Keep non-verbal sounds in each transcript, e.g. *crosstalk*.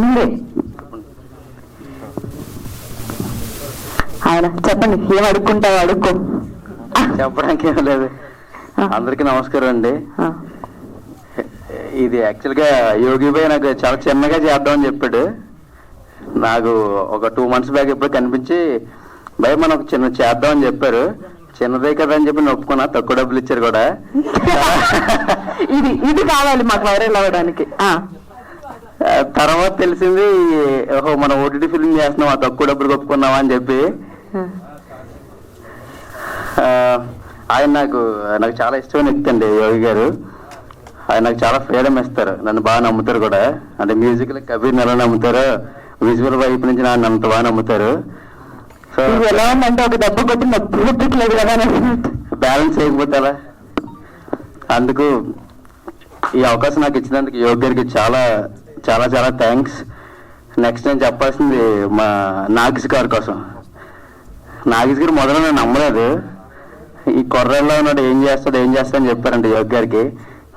మీరే ఆయన చెప్పండి ఏం అడుక్కుంటావు అడుక్కో. చెప్పడానికి ఏం లేదు. అందరికీ నమస్కారం అండి. ఇది యాక్చువల్గా యోగి భాయ్ నాకు చాలా చిన్నగా చేద్దామని చెప్పాడు. నాకు ఒక టూ మంత్స్ బ్యాక్ ఎప్పుడు కనిపించి భయ్ మనం ఒక చిన్న చేద్దామని చెప్పారు. చిన్నదే కదా అని చెప్పి నేను ఒప్పుకున్నా తక్కువ డబ్బులు ఇచ్చారు కూడా. *laughs* ఇది ఇది కావాలి మాకు వైరల్ అవ్వడానికి. తర్వాత తెలిసింది ఓహో మనం ఓటీటీ ఫిల్మ్ చేస్తున్నాం ఆ తక్కువ డబ్బులు ఒప్పుకున్నావా అని చెప్పి. ఆయన నాకు నాకు చాలా ఇష్టమైన వ్యక్తి అండి యోగి గారు. ఆయన నాకు చాలా ఫ్రీడమ్ ఇస్తారు నన్ను బాగా నమ్ముతారు కూడా. అంటే మ్యూజిక్ కబీర్ ఎలా నమ్ముతారు విజువల్ వైపు నుంచి నన్ను అంత బాగా నమ్ముతారు. సో ఎలా ఉందంటే ఒక దెబ్బ కొట్టి నొప్పి పుట్టట్లేదు కదా అని అన్నట్టు. బ్యాలెన్స్ చేయకపోతే అందుకు ఈ అవకాశం నాకు ఇచ్చినందుకు యోగి గారికి చాలా చాలా చాలా థ్యాంక్స్ నెక్స్ట్ నేను చెప్పాల్సింది మా నాగేష్ గారి కోసం. నాగేష్ గారు మొదలు నేను నమ్మలేదు. ఈ కొర్రల్లో ఉన్నాడు ఏం చేస్తాడు ఏం చేస్తాడని చెప్పారంట యోగ్ గారికి.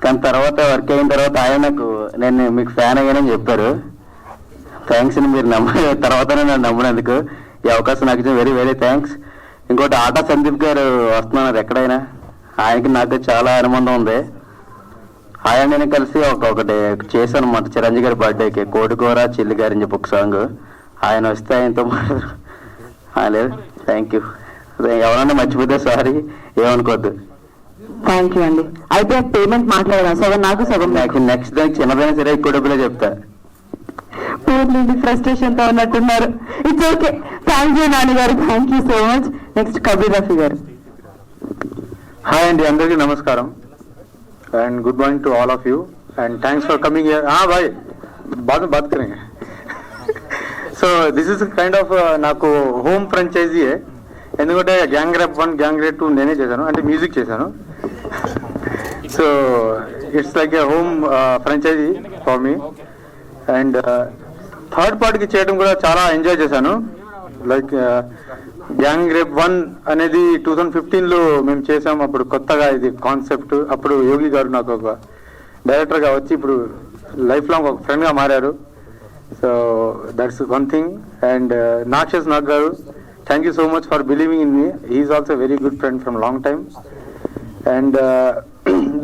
కానీ తర్వాత వర్క్ అయిన తర్వాత ఆయన నాకు నేను మీకు ఫ్యాన్ అయ్యానని చెప్పారు. థ్యాంక్స్ అని మీరు నమ్మ తర్వాతనే నేను నమ్మినందుకు. ఈ అవకాశం నాకు ఇచ్చిన వెరీ వెరీ థ్యాంక్స్ ఇంకోటి ఆటా సందీప్ గారు వస్తున్నారు ఎక్కడైనా. ఆయనకి నాకు చాలా అనుబంధం ఉంది. ఆయన నేను కలిసి ఒక ఒకటి చేశాను అన్నమాట చిరంజీవి గారి బర్త్డేకి కోడికూర చిల్లి గారి అని చెప్పి ఒక సాంగ్. ఆయన వస్తే ఆయనతో లేదు. థ్యాంక్ యూ ఎవరన్నా మర్చిపోతే సారీ ఏమనుకోవద్దు థ్యాంక్ యూ అండి. అయితే పేమెంట్ మాట్లాడదాం సగం నాకు సగం నాకు. నాకు నెక్స్ట్ దానికి చిన్నదైనా సరే ఎక్కువ డబ్బులే చెప్తా. పూర్తి ఫ్రస్ట్రేషన్తో ఉన్నట్టున్నారు. It's okay thank you Nani గారు thank you so much next Kabir Rafi గారు. హాయ్ అండి అందరికీ నమస్కారం. and good morning to all of you and thanks for coming here हाँ भाई बाद में बात करेंगे so this is kind of నాకు హోమ్ ఫ్రాంచైజీ ఎందుకంటే gang rape one gang rape two నేనే చేశాను అంటే మ్యూజిక్ చేశాను so it's like a home franchise for me and third పార్ట్కి చేయడం కూడా చాలా ఎంజాయ్ చేశాను లైక్ గ్యాంగ్ రేప్ వన్ అనేది టూ థౌజండ్ ఫిఫ్టీన్లో మేము చేసాం. అప్పుడు కొత్తగా ఇది కాన్సెప్ట్ అప్పుడు యోగి గారు నాకు ఒక డైరెక్టర్గా వచ్చి ఇప్పుడు లైఫ్ లాంగ్ ఒక ఫ్రెండ్గా మారారు. So that's one thing and నాక్షస్ Nag గారు thank you so much for believing in me he's also very good friend from long time and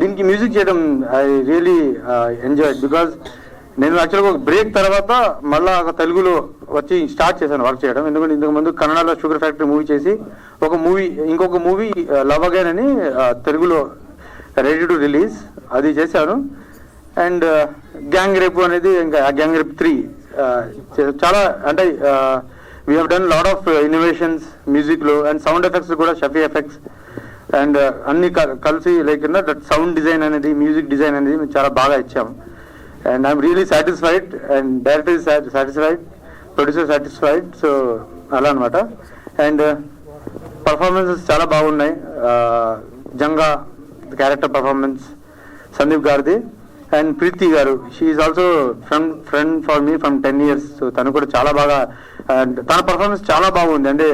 దీనికి మ్యూజిక్ చేయడం ఐ రియలీ ఎంజాయ్ బికాజ్ నేను యాక్చువల్గా ఒక బ్రేక్ తర్వాత మళ్ళా ఒక తెలుగులో వచ్చి స్టార్ట్ చేశాను వర్క్ చేయడం. ఎందుకంటే ఇంతకు ముందు కన్నడలో షుగర్ ఫ్యాక్టరీ మూవీ చేసి ఒక మూవీ ఇంకొక మూవీ లవ్ అగైన్ అని తెలుగులో రెడీ టు రిలీజ్ అది చేశాను. అండ్ గ్యాంగ్ రేపు అనేది ఇంకా గ్యాంగ్ రేప్ త్రీ చాలా అంటే we have done lot of innovations మ్యూజిక్లో అండ్ సౌండ్ ఎఫెక్ట్స్ కూడా షఫీ ఎఫెక్ట్స్ అండ్ అన్ని కలిసి లైక్ దట్ సౌండ్ డిజైన్ అనేది మ్యూజిక్ డిజైన్ అనేది మేము చాలా బాగా ఇచ్చాము. And I'm really satisfied and director satisfied producer satisfied so అలా అనమాట అండ్ పర్ఫార్మెన్సెస్ చాలా బాగున్నాయి. జంగా క్యారెక్టర్ పర్ఫార్మెన్స్ సందీప్ గారిది. అండ్ ప్రీతి గారు she's also friend friend for me from ten years so తను కూడా చాలా బాగా అండ్ తన పర్ఫార్మెన్స్ చాలా బాగుంది. అంటే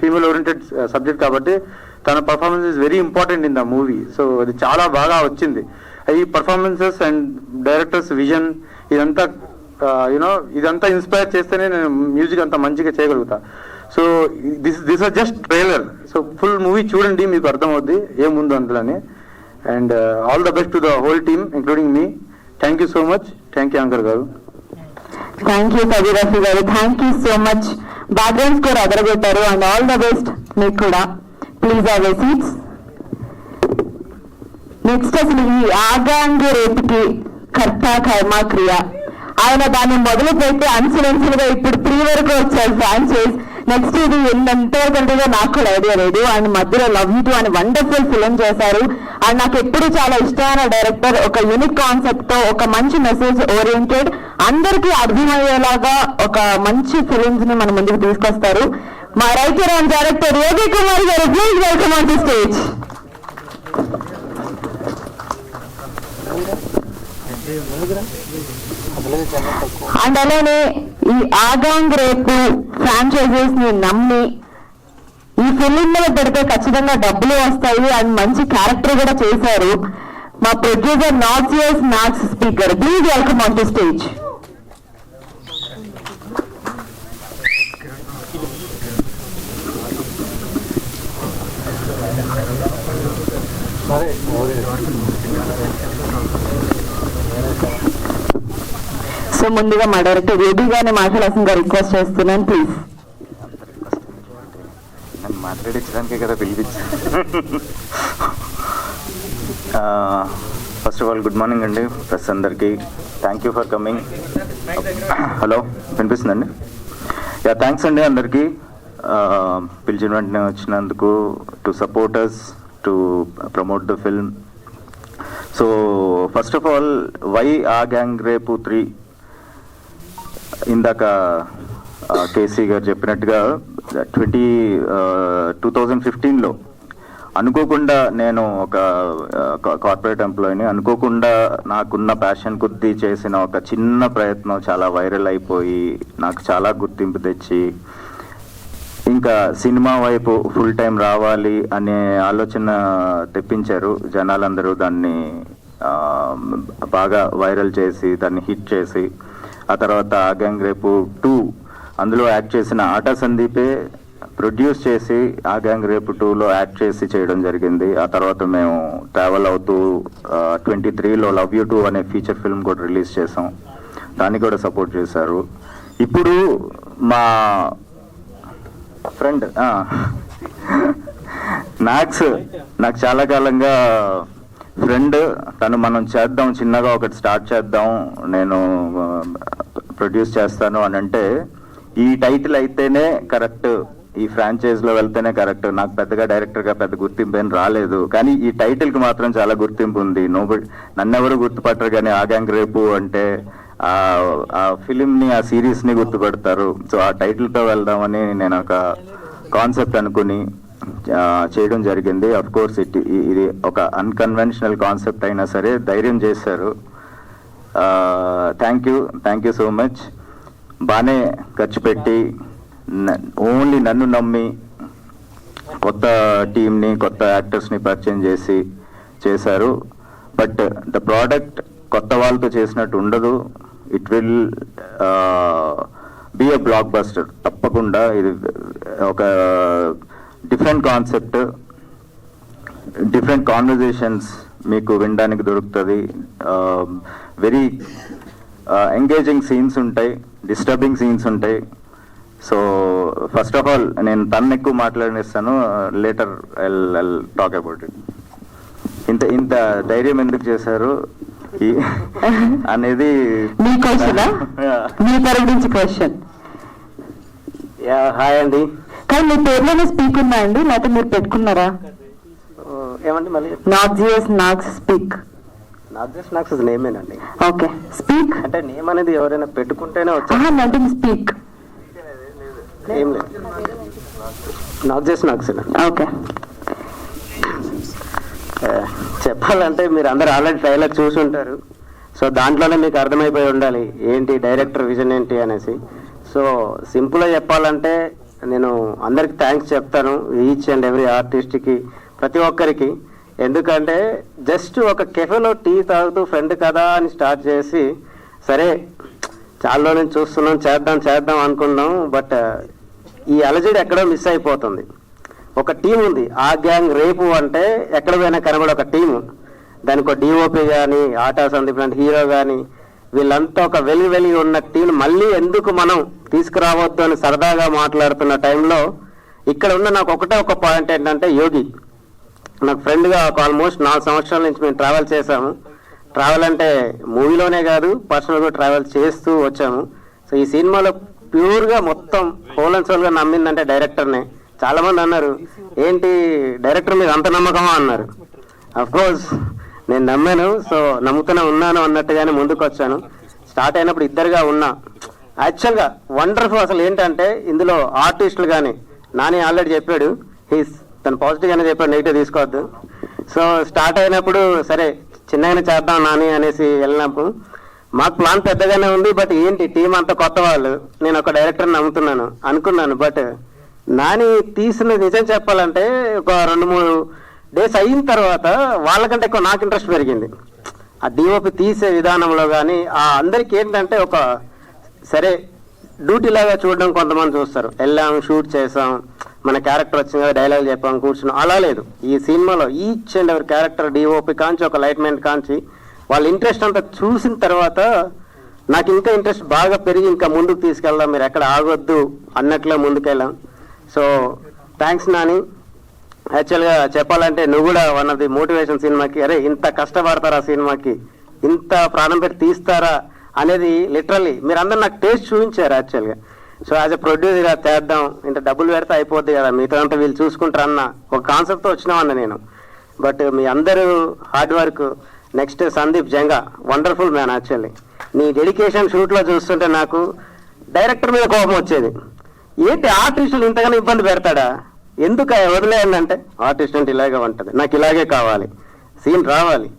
ఫీమేల్ ఓరియంటెడ్ సబ్జెక్ట్ కాబట్టి తన performance is very important in the movie so అది చాలా బాగా వచ్చింది. ఈ పర్ఫార్మెన్సెస్ అండ్ డైరెక్టర్స్ విజన్ ఇదంతా యూనో ఇదంతా ఇన్స్పైర్ చేస్తేనే నేను మ్యూజిక్ అంత మంచిగా చేయగలుగుతా. So this this are just trailer so full movie చూడండి మీకు అర్థమవుద్ది ఏముందో అందులోని. And all the best to the whole team including me thank you so much thank you anchor గారు. థ్యాంక్ యూ కవి రఫీ గారు. Thank you so much background score అదరగొట్టారు and all the best మీకు కూడా. Please అవే సీట్స్ నెక్స్ట్ అసలు ఈ ఆగాంగ రేపుకి కర్త కర్మ క్రియ. ఆయన దాన్ని మొదలు పెట్టి అన్సిడెన్షియల్గా ఇప్పుడు త్రీ వరకు వచ్చారు ఫ్రాంచైజ్ నెక్స్ట్ ఇది ఎంతవరకు ఉంటుందో నాకు కూడా ఐడియా లేదు. అండ్ మధ్యలో లవ్ యూ అని వండర్ఫుల్ ఫిలిం చేశారు. అండ్ నాకు ఎప్పుడు చాలా ఇష్టమైన డైరెక్టర్ ఒక యూనిక్ కాన్సెప్ట్తో ఒక మంచి మెసేజ్ ఓరియంటెడ్ అందరికీ అర్థమయ్యేలాగా ఒక మంచి ఫిలిమ్స్ని మన ముందుకు తీసుకొస్తారు. మా writer and director Yogi Kumar గారు please welcome on the stage and అలానే ఈ ఆగాంగ్ రేపు ఫ్రాంచైజీస్ని నమ్మి ఈ ఫిలిం లో పెడితే ఖచ్చితంగా డబ్బులు వస్తాయి అండ్ మంచి క్యారెక్టర్ కూడా చేశారు మా ప్రొడ్యూసర్ నాసియస్ మ్యాథ్స్ speaker. Please welcome on to stage సరే సో ముందుగా మా డైరెక్టర్ రెడీగానే మాట్లాడాల్సిందిగా రిక్వెస్ట్ చేస్తున్నాను ప్లీజ్. నన్ను మాట్లాడించడానికే కదా పిలిపించా first of all good morning అండి. ప్రెస్ అందరికీ thank you for coming hello వినిపిస్తుందండి? యా థ్యాంక్స్ అండి అందరికీ. పిలిచిన వెంటనే వచ్చినందుకు to supporters to promote the film so first of all why uh gang rape three ఇందాక కేసీ గారు చెప్పినట్టుగా ట్వంటీ టూ థౌజండ్ ఫిఫ్టీన్లో అనుకోకుండా నేను ఒక కార్పొరేట్ ఎంప్లాయీని అనుకోకుండా నాకున్న ప్యాషన్ కొద్దీ చేసిన ఒక చిన్న ప్రయత్నం చాలా వైరల్ అయిపోయి నాకు చాలా గుర్తింపు తెచ్చి ఇంకా సినిమా వైపు ఫుల్ టైం రావాలి అనే ఆలోచన తెప్పించారు. జనాలందరూ దాన్ని బాగా వైరల్ చేసి దాన్ని హిట్ చేసి ఆ తర్వాత ఆ గ్యాంగ్ రేపు టూ. అందులో యాక్ట్ చేసిన ఆటా సందీపే ప్రొడ్యూస్ చేసి ఆ గ్యాంగ్ రేపు టూలో యాక్ట్ చేసి చేయడం జరిగింది. ఆ తర్వాత మేము ట్రావెల్ అవుతూ ట్వంటీ త్రీలో లవ్ యూ టూ అనే ఫీచర్ ఫిల్మ్ కూడా రిలీజ్ చేసాం దాన్ని కూడా సపోర్ట్ చేశారు. ఇప్పుడు మా ఫ్రెండ్ *laughs* నాక్స్ నాకు చాలా కాలంగా ఫ్రెండ్ తను మనం చేద్దాం చిన్నగా ఒకటి స్టార్ట్ చేద్దాం నేను ప్రొడ్యూస్ చేస్తాను అని అంటే ఈ టైటిల్ అయితేనే కరెక్ట్ ఈ ఫ్రాంచైజ్లో వెళ్తేనే కరెక్ట్. నాకు పెద్దగా డైరెక్టర్గా పెద్ద గుర్తింపు ఏం రాలేదు. కానీ ఈ టైటిల్కి మాత్రం చాలా గుర్తింపు ఉంది. నో నన్నెవరు గుర్తుపట్టరు కానీ ఆ గ్యాంగ్ రేపు అంటే ఆ ఫిలింని ఫిలిం ని ఆ సిరీస్ని సో ఆ టైటిల్తో వెళ్దామని నేను ఒక కాన్సెప్ట్ అనుకుని చేయడం జరిగింది. అఫ్ కోర్స్ ఇట్ ఇది ఒక అన్కన్వెన్షనల్ కాన్సెప్ట్ అయినా సరే ధైర్యం చేశారు. Thank you thank you so much బాగానే ఖర్చు పెట్టి ఓన్లీ నన్ను నమ్మి కొత్త టీంని కొత్త యాక్టర్స్ని పరిచయం చేసి చేశారు. బట్ ద ప్రోడక్ట్ కొత్త వాళ్ళతో చేసినట్టు ఉండదు. It will be a blockbuster తప్పకుండా ఇది ఒక డిఫరెంట్ కాన్సెప్ట్ డిఫరెంట్ కాన్వర్జేషన్స్ మీకు వినడానికి దొరుకుతుంది. వెరీ ఎంగేజింగ్ సీన్స్ ఉంటాయి డిస్టర్బింగ్ సీన్స్ ఉంటాయి. సో ఫస్ట్ ఆఫ్ ఆల్ నేను తను ఎక్కువ మాట్లాడిస్తాను later I talk about it ఇంత ఇంత ధైర్యం ఎందుకు చేశారు? *laughs* అనేది మీ క్వశ్చన్ *laughs* మీ తరపు నుంచి క్వశ్చన్ హాయ్ అండి కానీ మీ పేర్లోనే స్పీక్ ఉందా అండి? లేకపోతే మీరు పెట్టుకున్నారా? ఏమండి మళ్ళీ? నాట్ జిఎస్ నాక్స్ స్పీక్ నాకు జస్ట్ నాకు నేమేనండి. ఓకే. స్పీక్ అంటే నేమ్ అనేది ఎవరైనా పెట్టుకుంటేనే వచ్చా? అంటే స్పీక్ ఏం లేదు. నాకు జస్ట్ నాకు ఓకే చెప్పాలంటే మీరు అందరు ఆల్రెడీ ట్రైలర్ చూసి ఉంటారు. సో దాంట్లోనే మీకు అర్థమైపోయి ఉండాలి. ఏంటి డైరెక్టర్ విజన్ ఏంటి అనేసి. సో సింపుల్గా చెప్పాలంటే నేను అందరికి థ్యాంక్స్ చెప్తాను ఈచ్ అండ్ ఎవ్రీ ఆర్టిస్ట్కి ప్రతి ఒక్కరికి. ఎందుకంటే జస్ట్ ఒక కెఫేలో టీ తాగుతూ ఫ్రెండ్ కదా అని స్టార్ట్ చేసి సరే చాలా నుంచి చూస్తున్నాం చేద్దాం చేద్దాం అనుకున్నాం బట్ uh, ఈ అలజడి ఎక్కడో మిస్ అయిపోతుంది. ఒక టీం ఉంది ఆ గ్యాంగ్ రేపు అంటే ఎక్కడ పోయినా కనబడే ఒక టీం దానికి ఒక డిఓపి కానీ ఆటా సందీప్ లాంటి హీరో కానీ వీళ్ళంతా ఒక వెలిగి వెలిగి ఉన్న టీం. మళ్ళీ ఎందుకు మనం తీసుకురావద్దు అని సరదాగా మాట్లాడుతున్న టైంలో ఇక్కడ ఉన్న నాకు ఒకటే ఒక పాయింట్ ఏంటంటే యోగి నాకు ఫ్రెండ్గా ఒక ఆల్మోస్ట్ నాలుగు సంవత్సరాల నుంచి మేము ట్రావెల్ చేశాము. ట్రావెల్ అంటే మూవీలోనే కాదు పర్సనల్గా ట్రావెల్ చేస్తూ వచ్చాము. సో ఈ సినిమాలో ప్యూర్గా మొత్తం హోల్ అండ్ సోల్గా నమ్మిందంటే డైరెక్టర్నే. చాలామంది అన్నారు ఏంటి డైరెక్టర్ మీద అంత నమ్మకమా? అన్నారు. అఫ్కోర్స్ నేను నమ్మాను సో నమ్ముతూనే ఉన్నాను అన్నట్టుగానే ముందుకు వచ్చాను స్టార్ట్ అయినప్పుడు ఇద్దరుగా ఉన్నా. యాక్చువల్గా వండర్ఫుల్ అసలు ఏంటంటే ఇందులో ఆర్టిస్టులు కానీ నాని ఆల్రెడీ చెప్పాడు హీస్ తను పాజిటివ్ గానే చెప్పాడు నెగిటివ్ తీసుకోవద్దు. సో స్టార్ట్ అయినప్పుడు సరే చిన్నగానే చేద్దాం నాని అనేసి వెళ్ళినప్పుడు మాకు ప్లాన్ పెద్దగానే ఉంది బట్ ఏంటి టీం అంతా కొత్త వాళ్ళు నేను ఒక డైరెక్టర్ నమ్ముతున్నాను అనుకున్నాను బట్ నాని తీసిన నిజం చెప్పాలంటే ఒక రెండు మూడు డేస్ అయిన తర్వాత వాళ్ళకంటే ఎక్కువ నాకు ఇంట్రెస్ట్ పెరిగింది. ఆ డిఓపి తీసే విధానంలో కానీ ఆ అందరికి ఏంటంటే ఒక సరే డ్యూటీ లాగా చూడడం కొంతమంది చూస్తారు. వెళ్ళాం షూట్ చేసాం మన క్యారెక్టర్ వచ్చింది కదా డైలాగ్ చెప్పాం కూర్చున్నాం. అలా లేదు. ఈ సినిమాలో ఈచ్ అండ్ ఎవరి క్యారెక్టర్ డిఓపి కాంచి ఒక లైట్ మెయిన్ కాంచి వాళ్ళ ఇంట్రెస్ట్ అంతా చూసిన తర్వాత నాకు ఇంకా ఇంట్రెస్ట్ బాగా పెరిగి ఇంకా ముందుకు తీసుకెళ్దాం మీరు ఎక్కడ ఆగొద్దు అన్నట్లే ముందుకెళ్ళాం. So thanks Nani. యాక్చువల్గా చెప్పాలంటే నువ్వు కూడా వన్ ఆఫ్ ది మోటివేషన్ సినిమాకి అరే ఇంత కష్టపడతారా సినిమాకి? ఇంత ప్రాణం పెట్టి తీస్తారా? అనేది లిటరల్లీ మీరందరూ నాకు టేస్ట్ చూపించారు యాక్చువల్గా సో యాజ్ ఎ ప్రొడ్యూసర్గా చేద్దాం ఇంత డబ్బులు పెడితే అయిపోద్ది కదా మీతో అంతా వీళ్ళు చూసుకుంటారు అన్న ఒక కాన్సెప్ట్తో వచ్చినామన్న నేను. బట్ మీ అందరూ hard work next Sandeep Janga wonderful man actually నీ డెడికేషన్ షూట్లో చూస్తుంటే నాకు డైరెక్టర్ మీద కోపం వచ్చేది. ఏంటి ఆర్టిస్టులు ఇంతగానో ఇబ్బంది పెడతాడా? ఎందుకు వదిలేయండి అంటే ఆర్టిస్ట్ అంటే ఇలాగే ఉంటుంది. నాకు ఇలాగే కావాలి. సీన్ రావాలి.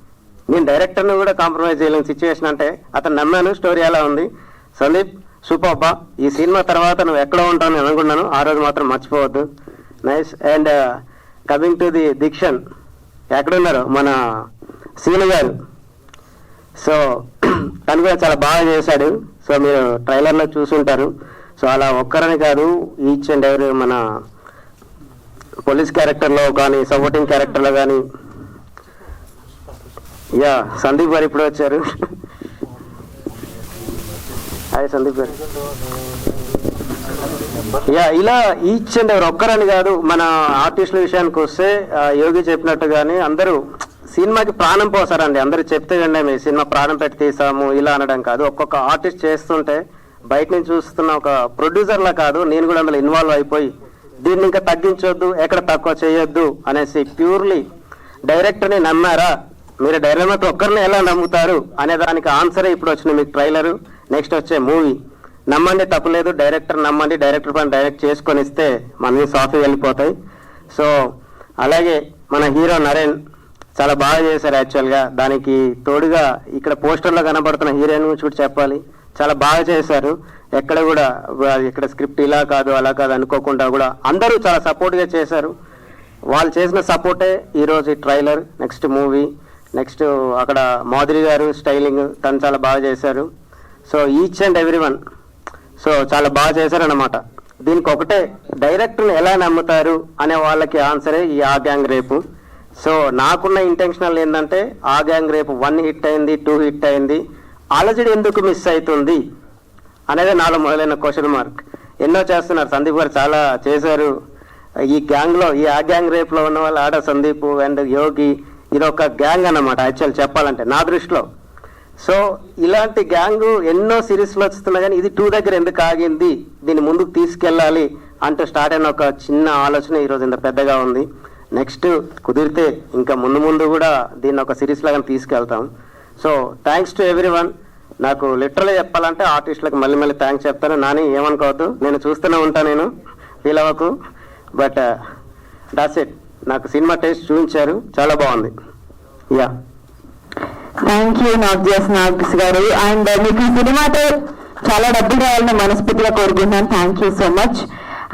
నేను డైరెక్టర్ని కూడా కాంప్రమైజ్ చేయలేని సిచ్యువేషన్ అంటే అతను నమ్మాను స్టోరీ ఎలా ఉంది? సందీప్ సూపర్ ఈ సినిమా తర్వాత నువ్వు ఎక్కడ ఉంటావు నేను అనుకున్నాను. ఆ రోజు మాత్రం మర్చిపోవద్దు. Nice. And coming to the దీక్షన్ ఎక్కడున్నారు? మన సీను గారు. సో *clears throat* తను కూడా చాలా బాగా చేశాడు. సో మీరు ట్రైలర్లో చూసుంటారు. సో అలా ఒక్కరని కాదు ఈచ్ అండ్ ఎవరి మన పోలీస్ క్యారెక్టర్లో కానీ సపోర్టింగ్ క్యారెక్టర్లో కానీ. యా సందీప్ గారు ఇప్పుడు వచ్చారు. హాయ్ సందీప్ గారు. యా ఇలా ఈచ్ అండ్ ఎవరు ఒక్కరని కాదు మన ఆర్టిస్టుల విషయానికి వస్తే యోగి యోగి చెప్పినట్టుగానే అందరూ సినిమాకి ప్రాణం పోసారండి. అందరూ చెప్తే వినండి మీ సినిమా ప్రాణం పెట్టి తీసాము ఇలా అనడం కాదు. ఒక్కొక్క ఆర్టిస్ట్ చేస్తుంటే బయట నుంచి చూస్తున్న ఒక ప్రొడ్యూసర్లా కాదు నేను కూడా అందులో ఇన్వాల్వ్ అయిపోయి దీన్ని ఇంకా తగ్గించొద్దు ఎక్కడ తక్కువ చేయొద్దు అనేసి ప్యూర్లీ డైరెక్టర్ని నమ్మారా? మీరు డైరెక్టర్ ఒక్కరిని ఎలా నమ్ముతారు అనే దానికి ఆన్సరే ఇప్పుడు వచ్చిన మీకు ట్రైలర్. నెక్స్ట్ వచ్చే మూవీ. నమ్మండి తప్పలేదు డైరెక్టర్ నమ్మండి డైరెక్టర్ పని డైరెక్ట్ చేసుకొని ఇస్తే మన సాఫీ వెళ్ళిపోతాయి. సో అలాగే మన హీరో నరేన్ చాలా బాగా చేశారు యాక్చువల్గా. దానికి తోడుగా ఇక్కడ పోస్టర్లో కనబడుతున్న హీరోయిన్ గురించి కూడా చెప్పాలి. చాలా బాగా చేశారు. ఎక్కడ కూడా ఇక్కడ స్క్రిప్ట్ ఇలా కాదు అలా కాదు అనుకోకుండా కూడా అందరూ చాలా సపోర్ట్గా చేశారు. వాళ్ళు చేసిన సపోర్టే ఈరోజు ఈ ట్రైలర్ నెక్స్ట్ మూవీ నెక్స్ట్ అక్కడ మాధురి గారు స్టైలింగ్ తను చాలా బాగా చేశారు. So each and every one. So చాలా బాగా చేశారన్నమాట. దీనికి ఒకటే డైరెక్టర్ని ఎలా నమ్ముతారు అనే వాళ్ళకి ఆన్సరే ఈ ఆ గ్యాంగ్ రేపు. సో నాకున్న ఇంటెన్షనల్ ఏంటంటే ఆ గ్యాంగ్ రేపు వన్ హిట్ అయింది టూ హిట్ అయింది. అలజడి ఎందుకు మిస్ అవుతుంది? అనేది నాలో మొదలైన క్వశ్చన్ మార్క్ ఎన్నో చేస్తున్నారు. సందీప్ గారు చాలా చేశారు. ఈ గ్యాంగ్లో ఈ ఆ గ్యాంగ్ రేపులో ఉన్న వాళ్ళు ఆడ సందీప్ అండ్ యోగి ఇది ఒక గ్యాంగ్ అన్నమాట. యాక్చువల్ చెప్పాలంటే నా దృష్టిలో. సో ఇలాంటి గ్యాంగ్ ఎన్నో సిరీస్లో వస్తున్నాయి వస్తున్నా కానీ ఇది టూ దగ్గర ఎందుకు ఆగింది? దీన్ని ముందుకు తీసుకెళ్ళాలి అంటూ స్టార్ట్ అయిన ఒక చిన్న ఆలోచన ఈరోజు ఇంత పెద్దగా ఉంది. నెక్స్ట్ కుదిరితే ఇంకా ముందు ముందు కూడా దీన్ని ఒక సిరీస్ లాగా తీసుకెళ్తాం. So thanks to everyone నాకు లిటరల్ చెప్పాలంటే ఆర్టిస్టులకు మళ్ళీ మళ్ళీ థ్యాంక్స్ చెప్తాను. నాని ఏమనుకోవద్దు. నేను చూస్తూనే ఉంటాను నేను. ఫీల్ బట్ దాట్స్ ఇట్ నాకు సినిమా టేస్ట్ చూపించారు. చాలా బాగుంది. యా థ్యాంక్ యూ నాగ్జస్ నాగ్స్ గారు. అండ్ uh, మీకు ఈ సినిమాతో చాలా డబ్బులు రావాలని మనస్ఫూర్తిగా కోరుకుంటున్నాను. Thank you so much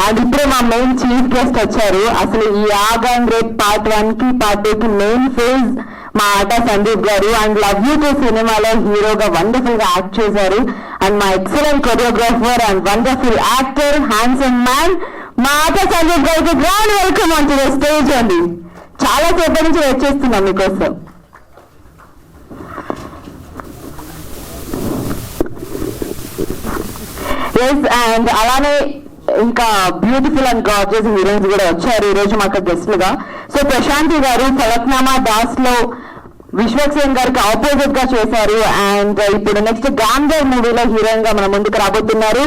and ఇప్పుడే మా మెయిన్ చీఫ్ గెస్ట్ వచ్చారు. అసలు ఈ ఆగాంగ్ రేట్ పార్ట్ వన్కి పార్ట్ టూ కి మెయిన్ ఫేజ్ మా ఆట Sandeep garu and love you two సినిమాలో హీరోగా వండర్ఫుల్గా యాక్ట్ చేశారు. అండ్ మా excellent choreographer and wonderful actor handsome man మా ఆట సందీప్ గారికి గ్రాండ్ వెల్కమ్ ఆన్ స్టేజ్ అండి. చాలా సేపటి నుంచి వచ్చేస్తున్నాం మీకోసం. ఎస్ అండ్ అలానే ఇంకా బ్యూటిఫుల్ అండ్ గార్జియస్ హీరోయిన్స్ కూడా వచ్చారు ఈ రోజు మాకు గెస్ట్లుగా సో ప్రశాంతి గారు ఫలక్నామా దాస్లో విశ్వక్సేన్ గారికి ఆపోజిట్గా చేశారు. అండ్ uh, ఇప్పుడు నెక్స్ట్ గాంధర్ మూవీలో హీరోయిన్గా మన ముందుకు రాబోతున్నారు.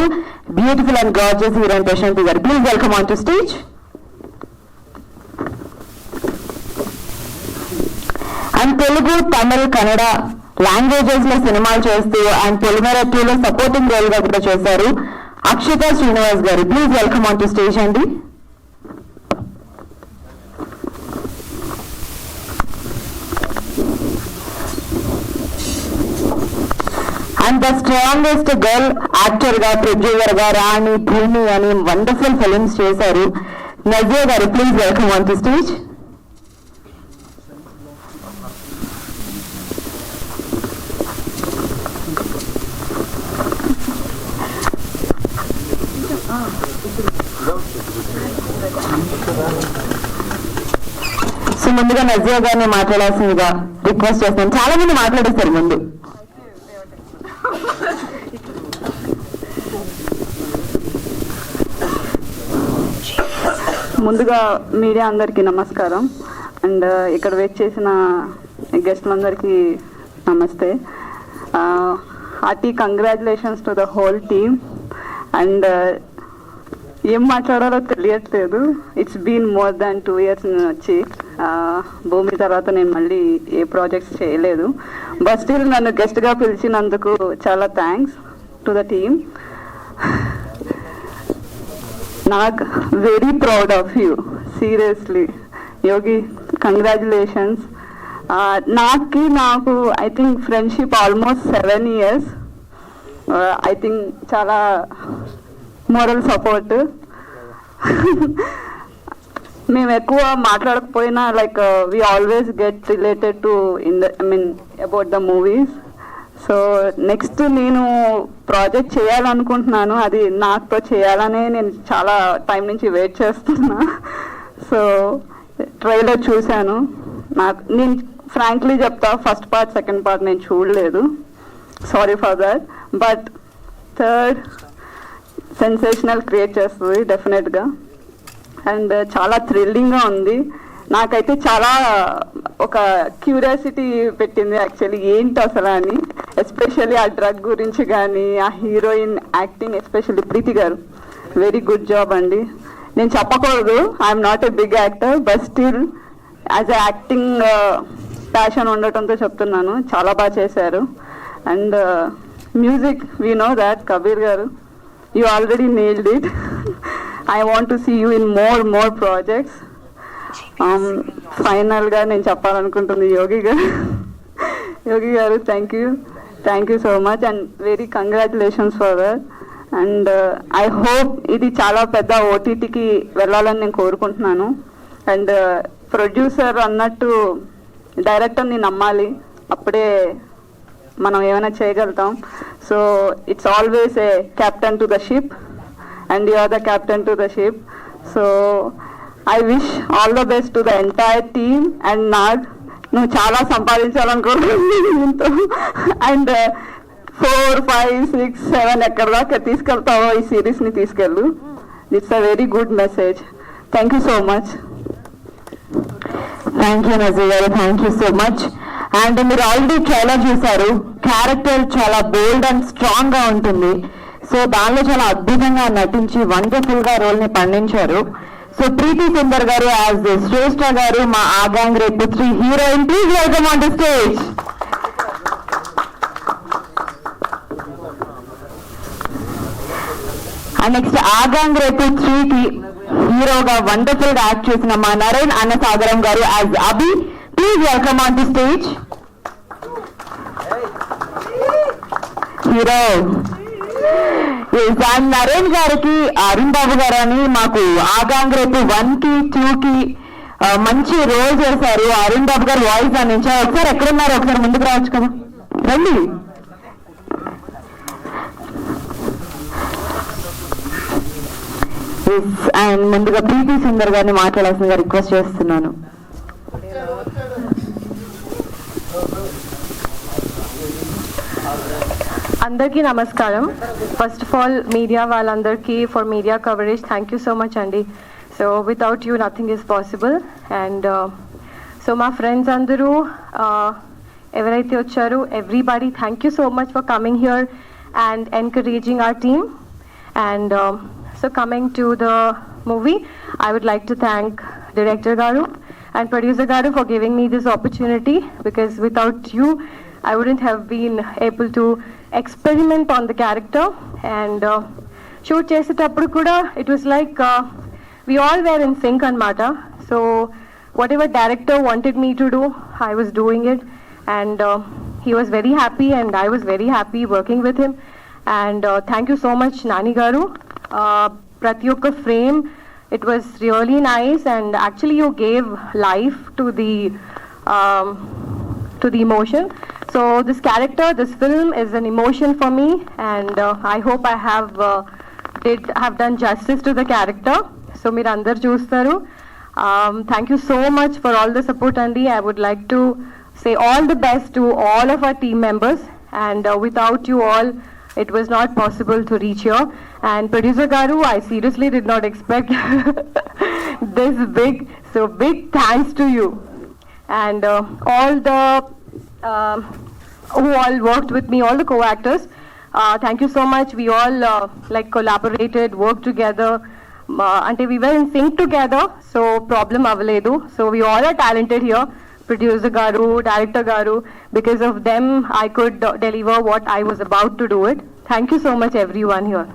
Beautiful and gorgeous heroine Prashanthi garu. Please welcome on to stage and Telugu Tamil Kannada లాంగ్వేజెస్లో సినిమాలు చేస్తూ అండ్ పొలిమేర లో సపోర్టింగ్ రోల్గా కూడా చేశారు. Akshitha Srinivas garu please welcome on to stage అండి. అండ్ ద స్ట్రాంగెస్ట్ గర్ల్ యాక్టర్గా ప్రొడ్యూసర్గా రాణి భూమి అని వండర్ఫుల్ ఫిలిమ్స్ చేశారు. Nazia garu please welcome on to stage ముందుగా నజియా గారిని మాట్లాడాల్సిందిగా రిక్వెస్ట్ చేస్తాను చాలా మంది మాట్లాడేస్తారు ముందు. ముందుగా మీడియా అందరికీ నమస్కారం. అండ్ uh, ఇక్కడ వెయిట్ చేసిన గెస్ట్లందరికీ నమస్తే. అతి congratulations to the whole team and uh, ఏం మాట్లాడాలో తెలియట్లేదు. It's been more than two years వచ్చి భూమి తర్వాత నేను మళ్ళీ ఏ ప్రాజెక్ట్స్ చేయలేదు. బట్ స్టిల్ నన్ను గెస్ట్గా పిలిచినందుకు చాలా థ్యాంక్స్ టు ద టీమ్ నాకు very proud of you seriously Yogi congratulations నాకి నాకు I think friendship almost seven years I think చాలా మోరల్ సపోర్ట్ *laughs* మేము ఎక్కువ మాట్లాడకపోయినా like we always get related to in the I mean about the movies so next నేను project చేయాలనుకుంటున్నాను. అది నాతో చేయాలనే నేను చాలా టైం నుంచి వెయిట్ చేస్తున్నా. *laughs* సో ట్రైలర్ చూశాను. నాకు నేను ఫ్రాంక్లీ చెప్తా ఫస్ట్ పార్ట్ సెకండ్ పార్ట్ నేను చూడలేదు. Sorry for that but third sensational create చేస్తుంది డెఫినెట్గా అండ్ చాలా థ్రిల్లింగ్గా ఉంది. నాకైతే చాలా ఒక క్యూరియాసిటీ పెట్టింది యాక్చువల్లీ ఏంటి అసలు అని. ఎస్పెషల్లీ ఆ డ్రగ్ గురించి కానీ ఆ heroine acting especially Preethi garu. Very good job అండి. నేను చెప్పకూడదు I'm not a big actor but still as a acting passion ఉండటంతో చెప్తున్నాను. చాలా బాగా చేశారు. And music we know that Kabir garu. You already nailed it I want to see you in more more projects ఫైనల్గా నేను చెప్పాలనుకుంటుంది Yogi garu. Yogi garu thank you thank you so much and very congratulations for that and I hope ఇది చాలా పెద్ద ఓటీటీకి వెళ్ళాలని నేను కోరుకుంటున్నాను. And producer uh, అన్నట్టు డైరెక్టర్ని నమ్మాలి. అప్పుడే మనం ఏమైనా చేయగలుగుతాం. So it's always a captain to the ship and you are the captain to the ship so I wish all the best to the entire team and Nag నువ్వు చాలా సంపాదించాలనుకుంటున్నావు and four five six seven ఎక్కడ దాకా తీసుకెళ్తావో ఈ సిరీస్ని తీసుకెళ్ళు. It's a very good message thank you so much thank you Nazi garu. Thank you so much and మీరు already trailer చూసారు క్యారెక్టర్ చాలా బోల్డ్ అండ్ స్ట్రాంగ్గా ఉంటుంది. సో దానిలో చాలా అద్భుతంగా నటించి వండర్ఫుల్గా రోల్ని పండించారు. సో ప్రీతి సుందర్ గారు యాజ్ శ్రేష్ఠ గారు మా ఆగాంగ్ రేపు three heroine please welcome on the stage and next ఆగాంగ్ రేపు త్రీకి హీరోగా వండర్ఫుల్గా యాక్ట్ చేసిన మా Naren Annasagaram garu as Abhi please welcome on the stage hero and Naren గారికి అరుణ్ బాబు గారు అని మాకు ఆగాంగ్ రేపు వన్కి టూ కి మంచి రోల్ చేశారు అరుణ్ బాబు గారు వాయిస్ అందించారు ఒకసారి ఎక్కడున్నారు? ఒకసారి ముందుకు రావచ్చు కదా. రండి. అండ్ ముందుగా ప్రీతి సుందర్ గారిని మాట్లాడాల్సిందిగా రిక్వెస్ట్ చేస్తున్నాను. అందరికీ నమస్కారం. ఫస్ట్ ఆఫ్ ఆల్ మీడియా వాళ్ళందరికీ for media coverage thank you so much అండి so without you nothing is possible and so మా ఫ్రెండ్స్ అందరూ uh, ఎవరైతే వచ్చారో everybody thank you so much for coming here and encouraging our team and so coming to the movie I would like to thank director garu and producer Garu for giving me this opportunity because without you, I wouldn't have been able to experiment on the character and uh, shoot చేసేటప్పుడు కూడా it was like uh, we all were in sync అనమాట so whatever director wanted me to do, I was doing it and uh, he was very happy and I was very happy working with him and uh, thank you so much Nani Garu. Uh, ప్రతి ఒక్క frame it was really nice and actually you gave life to the um, to the emotion so this character this film is an emotion for me and uh, i hope i have uh, did have done justice to the character so మీరు అందరు చూస్తారు um, thank you so much for all the support andy i would like to say all the best to all of our team members and uh, without you all it was not possible to reach here. And producer Garu, I seriously did not expect *laughs* this big. So big thanks to you and uh, all the um, who all worked with me, all the co-actors. Uh, thank you so much. We all uh, like collaborated, worked together. Uh, until we were in sync together, so problem avaledu. So we all are talented here. Producer Garu, director Garu. Because of them, I could uh, deliver what I was about to do it. Thank you so much, everyone here.